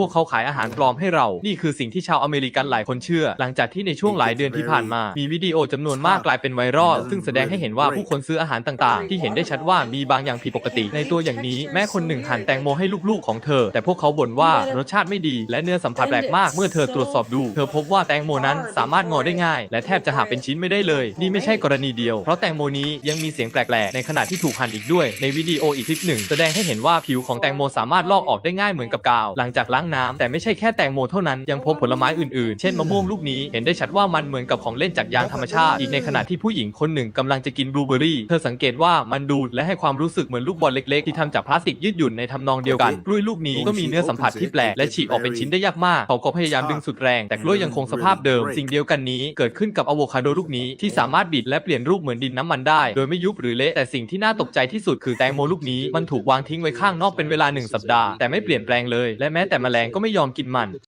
พวกเขาขายอาหารปลอมให้เรา นี่คือสิ่งที่ชาวอเมริกันหลายคนเชื่อ หลังจากที่ในช่วงหลายเดือนที่ผ่านมา มีวิดีโอจำนวนมากกลายเป็นไวรัล ซึ่งแสดงให้เห็นว่าผู้คนซื้ออาหารต่างๆ ที่เห็นได้ชัดว่ามีบางอย่างผิดปกติ ในตัวอย่างนี้แม่คนหนึ่งหั่นแตงโมให้ลูกๆของเธอ แต่พวกเขาบ่นว่ารสชาติไม่ดี และเนื้อสัมผัสแปลกมาก เมื่อเธอตรวจสอบดู เธอพบว่าแตงโมนั้นสามารถงอได้ง่าย และแทบจะหักเป็นชิ้นไม่ได้เลย นี่ไม่ใช่กรณีเดียว เพราะแตงโมนี้ยังมีเสียงแปลกๆ ในขณะที่ถูกหั่นอีกด้วย ในวิดีโออีกคลิปหนึ่ง แสดงให้เห็นว่าผิวของแตงโมสามารถลอกออกได้ง่ายเหมือนกับกาว หลังจากล้างน้ำแต่ไม่ใช่แค่แตงโมเท่านั้นยังพบผลไม้อื่นๆ เช่นมะม่วงลูกนี้เห็นได้ชัดว่ามันเหมือนกับของเล่นจากยางธรรมชาติ อีกในขณะที่ผู้หญิงคนหนึ่งกำลังจะกินบลูเบอร์รี่เธอสังเกตว่ามันดูดและให้ความรู้สึกเหมือนลูกบอลเล็กๆ ที่ทำจากพลาสติกยืดหยุ่นในทำนองเดียวกันกล้วยลูกนี้ก็มีเนื้อสัมผัสที่แปลกและฉีกออกเป็นชิ้นได้ยากมากเขาก็พยายามดึงสุดแรง แต่กล้วยยังคงสภาพเดิม สิ่งเดียวกันนี้เกิดขึ้นกับอะโวคาโดลูกนี้ที่สามารถบิดและเปลี่ยนรูปเหมือนดินน้ำมันได้ โดยไม่ยุบหรือเละแต่สิ่งที่น่าตกใจที่สุดคือแตงโมลูกนี้มันถูกวางทิ้งไว้ข้างนอกเป็นเวลาหนึ่งสัปดาห์แต่ไม่เปลี่ยนแปลงเลยและแม้แต่แมลงก็ไม่ยอมกินมัน